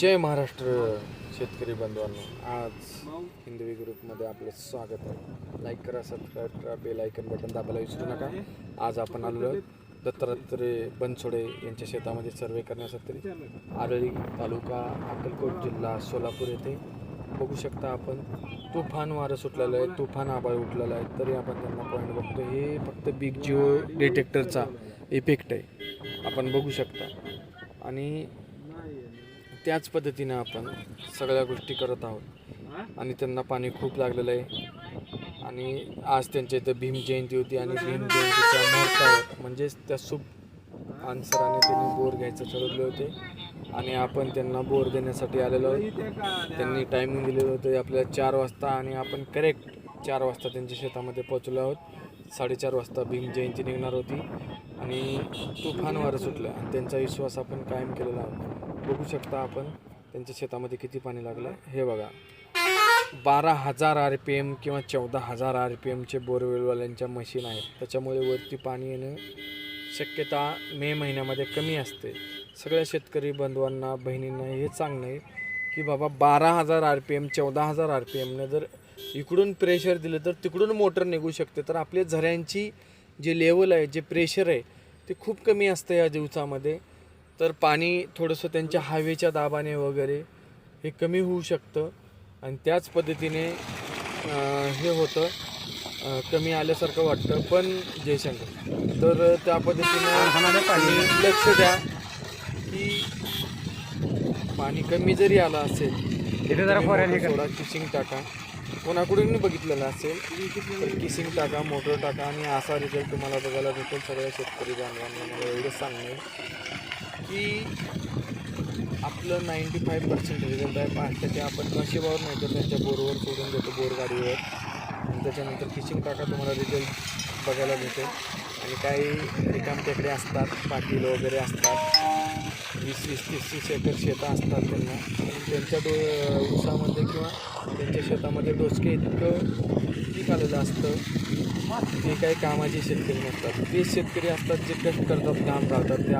जय महाराष्ट्र शेतकरी बंधूंनो. आज हिंदवी ग्रुपमध्ये आपलं स्वागत आहे. लाईक करा सबस्क्राईब करा बेल आयकन बटन दाबायला विसरू नका. आज आपण आलो दत्तात्रय बनसोडे यांच्या शेतामध्ये सर्वे करण्यासाठी. आरळी तालुका अक्कलकोट जिल्हा सोलापूर येथे. बघू शकता आपण तुफान वारं सुटलेलं आहे तुफान आबाळ उठलेलं आहे तरी आपण त्यांना पॉईंट बघतो हे फक्त बिग जिओ डिटेक्टरचा इफेक्ट आहे. आपण बघू शकता. आणि त्याच पद्धतीनं आपण सगळ्या गोष्टी करत आहोत. आणि त्यांना पाणी खूप लागलेलं आहे. आणि आज त्यांच्या इथं भीम जयंती होती आणि भीम जयंतीच्या मुहूर्तावर म्हणजेच त्या शुभ आन्सराने त्यांनी बोर घ्यायचं ठरवले होते. आणि आपण त्यांना बोर देण्यासाठी आलेलो आहोत. त्यांनी टायमिंग दिलेलं होतं. आपल्याला चार वाजता आणि आपण करेक्ट चार वाजता त्यांच्या शेतामध्ये पोहोचलो आहोत. साडेचार वाजता भीम जयंती निघणार होती. आणि तुफान वारं सुटलं. आणि त्यांचा विश्वास आपण कायम केलेला आहोत. बघू शकता आपण त्यांच्या शेतामध्ये किती पाणी लागलं. हे बघा. बारा हजार आर पी एम किंवा चौदा हजार आर पी एमचे बोरवेलवाल्यांच्या मशीन आहेत. त्याच्यामुळे वरती पाणी येणं शक्यता मे महिन्यामध्ये कमी असते. सगळ्या शेतकरी बंधवांना बहिणींना हे सांगणं आहे की बाबा बारा हजार आर पी एम चौदा हजार आर पी एमनं जर इकडून प्रेशर दिलं तर तिकडून मोटर निघू शकते. तर आपल्या झऱ्यांची जे लेवल आहे जे प्रेशर आहे ते खूप कमी असतं या दिवसामध्ये. तर पाणी थोडंसं त्यांच्या हवेच्या दाबाने वगैरे हे कमी होऊ शकतं. आणि त्याच पद्धतीने हे होतं. कमी आल्यासारखं वाटतं. पण जयशंकर तर त्या पद्धतीने तुम्ही लक्ष द्या की पाणी कमी जरी आलं असेल सोडा किसिंग टाका. कोणाकडून बघितलेलं असेल तर किसिंग टाका मोटर टाका. आणि असा रिझल्ट तुम्हाला बघायला भेटेल सगळ्या शेतकरी बांधवांना. मला एवढंच सांगणं की आपलं नाईंटी फाईव्ह पर्सेंट रिझल्ट आहे. पाच त्याच्या आपण नशिबावर नाही तर त्यांच्या बोरवर सोडून देतो बोरगाडीवर. आणि त्याच्यानंतर किचिंग टाका तुम्हाला रिझल्ट बघायला भेटेल. आणि काही रिकाम टेकडे असतात पाटील वगैरे असतात. वीस वीस तीस तीस एकर शेतं असतात त्यांना. त्यांच्या डो ऊसामध्ये किंवा त्यांच्या शेतामध्ये डोसके इतकं पीक आलेलं असतं ते काही कामाचे शेतकरी नसतात. ते शेतकरी असतात जे कष्ट करतात काम करतात. ते